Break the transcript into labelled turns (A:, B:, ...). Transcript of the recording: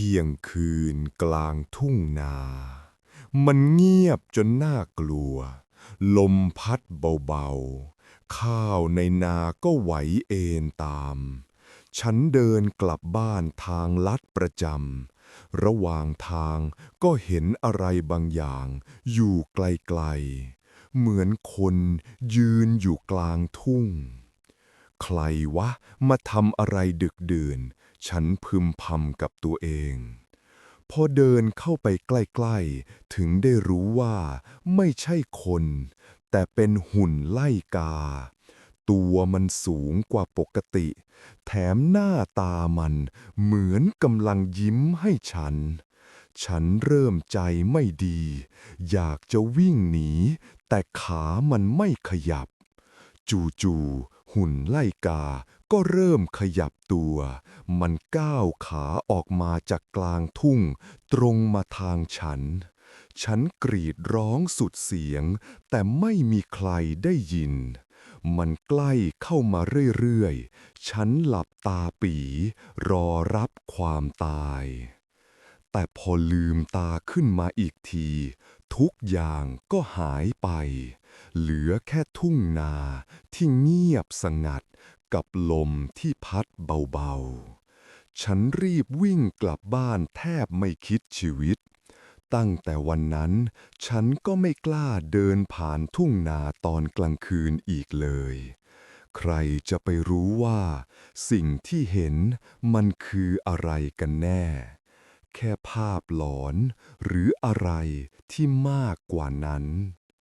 A: ที่ยงคืนกลางทุ่งนา มันเงียบจนน่ากลัว ลมพัดเบาๆ ข้าวในนาก็ไหวเอ็นตาม ฉันเดินกลับบ้านทางลัดประจำ ระหว่างทางก็เห็นอะไรบางอย่างอยู่ไกลๆ เหมือนคนยืนอยู่กลางทุ่ง ใครวะมาทำอะไรดึกดื่น ฉันพึมพำกับตัวเองพอเดินเข้าไปใกล้ๆ ถึงได้รู้ว่าไม่ใช่คน แต่เป็นหุ่นไล่กา ตัวมันสูงกว่าปกติ แถมหน้าตามันเหมือนกำลังยิ้มให้ฉัน ฉันเริ่มใจไม่ดี อยากจะวิ่งหนี แต่ขามันไม่ขยับ จู่ๆ หุ่นไล่กาก็เริ่มขยับตัว มันก้าวขาออกมาจากกลางทุ่ง ตรงมาทางฉัน ฉันกรีดร้องสุดเสียง แต่ไม่มีใครได้ยิน มันใกล้เข้ามาเรื่อยๆ ฉันหลับตาปี รอรับความตาย แต่พอลืมตาขึ้นมาอีกที ทุกอย่างก็หายไป เหลือแค่ทุ่งนาที่เงียบสงัดกับลมที่พัดเบาๆ ฉันรีบวิ่งกลับบ้านแทบไม่คิดชีวิต ตั้งแต่วันนั้นฉันก็ไม่กล้าเดินผ่านทุ่งนาตอนกลางคืนอีกเลย ใครจะไปรู้ว่า สิ่งที่เห็นมันคืออะไรกันแน่ แค่ภาพหลอนหรืออะไรที่มากกว่านั้น